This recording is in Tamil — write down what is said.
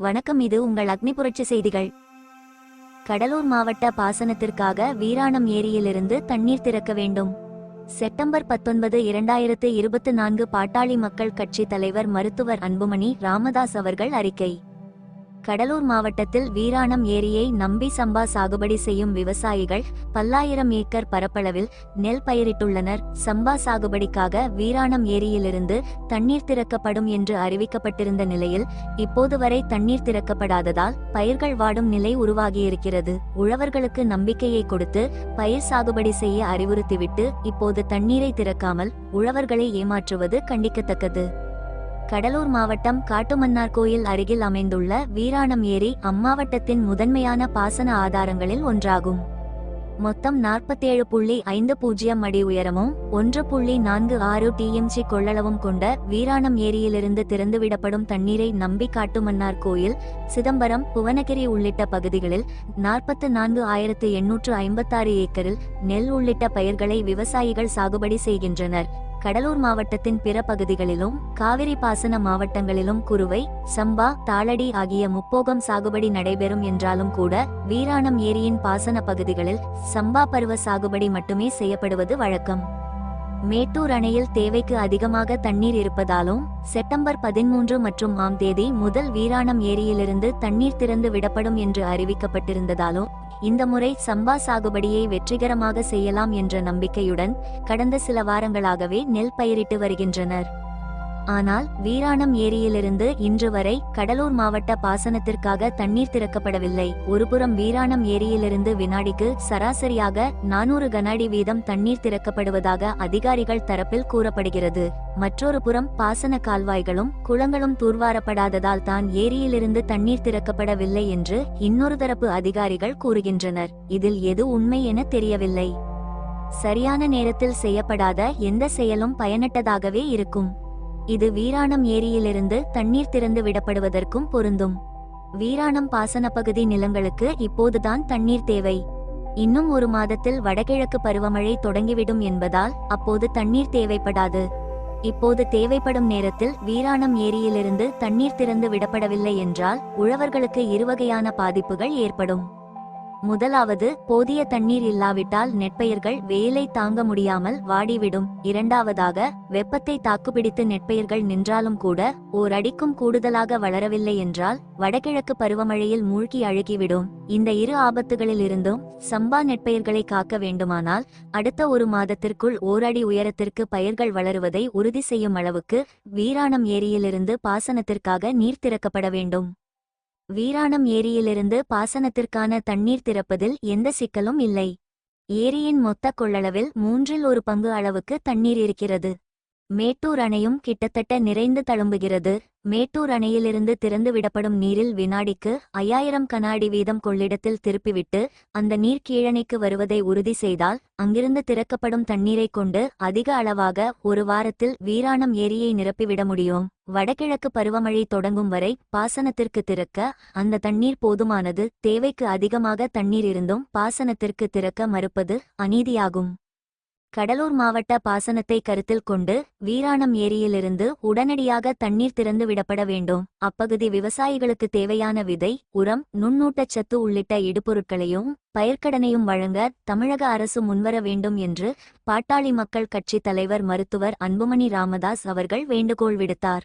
வணக்கம் இது உங்கள் அக்னி புரட்சி செய்திகள். கடலூர் மாவட்ட பாசனத்திற்காக வீராணம் ஏரியிலிருந்து தண்ணீர் திறக்க வேண்டும். செப்டம்பர் பத்தொன்பது இரண்டாயிரத்து இருபத்து நான்கு பாட்டாளி மக்கள் கட்சி தலைவர் மருத்துவர் அன்புமணி ராமதாஸ் அவர்கள் அறிக்கை. கடலூர் மாவட்டத்தில் வீராணம் ஏரியை நம்பி சம்பா சாகுபடி செய்யும் விவசாயிகள் பல்லாயிரம் ஏக்கர் பரப்பளவில் நெல் பயிரிட்டுள்ளனர். சம்பா சாகுபடிக்காக வீராணம் ஏரியிலிருந்து தண்ணீர் திறக்கப்படும் என்று அறிவிக்கப்பட்டிருந்த நிலையில் இப்போது வரை தண்ணீர் திறக்கப்படாததால் பயிர்கள் வாடும் நிலை உருவாகியிருக்கிறது. உழவர்களுக்கு நம்பிக்கையை கொடுத்து பயிர் சாகுபடி செய்ய அறிவுறுத்திவிட்டு இப்போது தண்ணீரை திறக்காமல் உழவர்களை ஏமாற்றுவது கண்டிக்கத்தக்கது. கடலூர் மாவட்டம் காட்டுமன்னார் கோயில் அருகில் அமைந்துள்ள வீராணம் ஏரி அம்மாவட்டத்தின் முதன்மையான பாசன ஆதாரங்களில் ஒன்றாகும். மொத்தம் நாற்பத்தேழு புள்ளி ஐந்து பூஜ்ஜியம் அடி உயரமும் ஒன்று புள்ளி நான்கு ஆறு டிஎம்சி கொள்ளளவும் கொண்ட வீராணம் ஏரியிலிருந்து திறந்துவிடப்படும் தண்ணீரை நம்பி காட்டுமன்னார் கோயில் சிதம்பரம் புவனகிரி உள்ளிட்ட பகுதிகளில் நாற்பத்து நான்கு ஆயிரத்து எண்ணூற்று ஐம்பத்தாறு ஏக்கரில் நெல் உள்ளிட்ட பயிர்களை விவசாயிகள் சாகுபடி செய்கின்றனர். கடலூர் மாவட்டத்தின் பிற பகுதிகளிலும் காவிரி பாசன மாவட்டங்களிலும் குறுவை சம்பா தாளடி ஆகிய முப்போகம் சாகுபடி நடைபெறும் என்றாலும் கூட வீராணம் ஏரியின் பாசன பகுதிகளில் சம்பா பருவ சாகுபடி மட்டுமே செய்யப்படுவது வழக்கம். மேட்டூர் அணையில் தேவைக்கு அதிகமாக தண்ணீர் இருப்பதாலும் செப்டம்பர் பதிமூன்று மற்றும் ஆம் தேதி முதல் வீராணம் ஏரியிலிருந்து தண்ணீர் திறந்து விடப்படும் என்று அறிவிக்கப்பட்டிருந்ததாலும் இந்த முறை சம்பா சாகுபடியை வெற்றிகரமாக செய்யலாம் என்ற நம்பிக்கையுடன் கடந்த சில வாரங்களாகவே நெல் பயிரிட்டு வருகின்றனர். ஆனால் வீராணம் ஏரியிலிருந்து இன்று வரை கடலூர் மாவட்ட பாசனத்திற்காக தண்ணீர் திறக்கப்படவில்லை. ஒருபுறம் வீராணம் ஏரியிலிருந்து வினாடிக்கு சராசரியாக நானூறு கனஅடி வீதம் தண்ணீர் திறக்கப்படுவதாக அதிகாரிகள் தரப்பில் கூறப்படுகிறது. மற்றொரு புறம் பாசன கால்வாய்களும் குளங்களும் தூர்வாரப்படாததால் தான் ஏரியிலிருந்து தண்ணீர் திறக்கப்படவில்லை என்று இன்னொரு தரப்பு அதிகாரிகள் கூறுகின்றனர். இதில் எது உண்மை என தெரியவில்லை. சரியான நேரத்தில் செய்யப்படாத எந்த செயலும் பயனற்றதாகவே இருக்கும். இது வீராணம் ஏரியிலிருந்து தண்ணீர் திறந்து விடப்படுவதற்கும் பொருந்தும். வீராணம் பாசன பகுதி நிலங்களுக்கு இப்போதுதான் தண்ணீர் தேவை. இன்னும் ஒரு மாதத்தில் வடகிழக்கு பருவமழை தொடங்கிவிடும் என்பதால் அப்போது தண்ணீர் தேவைப்படாது. இப்போது தேவைப்படும் நேரத்தில் வீராணம் ஏரியிலிருந்து தண்ணீர் திறந்து விடப்படவில்லை என்றால் உழவர்களுக்கு இருவகையான பாதிப்புகள் ஏற்படும். முதலாவது போதிய தண்ணீர் இல்லாவிட்டால் நெற்பயிர்கள் வெயிலை தாங்க முடியாமல் வாடிவிடும். இரண்டாவதாக வெப்பத்தை தாக்குப்பிடித்து நெற்பயிர்கள் நின்றாலும் கூட ஓர் அடிக்கும் கூடுதலாக வளரவில்லை என்றால் வடகிழக்கு பருவமழையில் மூழ்கி அழுகிவிடும். இந்த இரு ஆபத்துகளில் இருந்தும் சம்பா நெற்பயிர்களை காக்க வேண்டுமானால் அடுத்த ஒரு மாதத்திற்குள் ஓரடி உயரத்திற்கு பயிர்கள் வளருவதை உறுதி செய்யும் அளவுக்கு வீராணம் ஏரியிலிருந்து பாசனத்திற்காக நீர் திறக்கப்பட வேண்டும். வீராணம் ஏரியிலிருந்து பாசனத்திற்கான தண்ணீர் திறப்பதில் எந்த சிக்கலும் இல்லை. ஏரியின் மொத்த கொள்ளளவில் மூன்றில் ஒரு பங்கு அளவுக்கு தண்ணீர் இருக்கிறது. மேட்டூர் அணையும் கிட்டத்தட்ட நிறைந்து தழும்புகிறது. மேட்டூர் அணையிலிருந்து திறந்து விடப்படும் நீரில் வினாடிக்கு ஐயாயிரம் கனாடி வீதம் கொள்ளிடத்தில் திருப்பிவிட்டு அந்த நீர் கீழணைக்கு வருவதை உறுதி செய்தால் அங்கிருந்து திறக்கப்படும் தண்ணீரை கொண்டு அதிக அளவாக ஒரு வாரத்தில் வீராணம் ஏரியை நிரப்பிவிட முடியும். வடகிழக்கு பருவமழை தொடங்கும் வரை பாசனத்திற்கு திறக்க அந்த தண்ணீர் போதுமானது தேவைக்கு அதிகமாக தண்ணீர் இருந்தும் பாசனத்திற்கு திறக்க மறுப்பது அநீதியாகும். கடலூர் மாவட்ட பாசனத்தை கருத்தில் கொண்டு வீராணம் ஏரியிலிருந்து உடனடியாக தண்ணீர் திறந்து விடப்பட வேண்டும். அப்பகுதி விவசாயிகளுக்கு தேவையான விதை உரம் நுண்ணூட்டச்சத்து உள்ளிட்ட இடுபொருட்களையும் பயிர்க்கடனையும் வழங்க தமிழக அரசு முன்வர வேண்டும் என்று பாட்டாளி மக்கள் கட்சி தலைவர் மருத்துவர் அன்புமணி ராமதாஸ் அவர்கள் வேண்டுகோள் விடுத்தார்.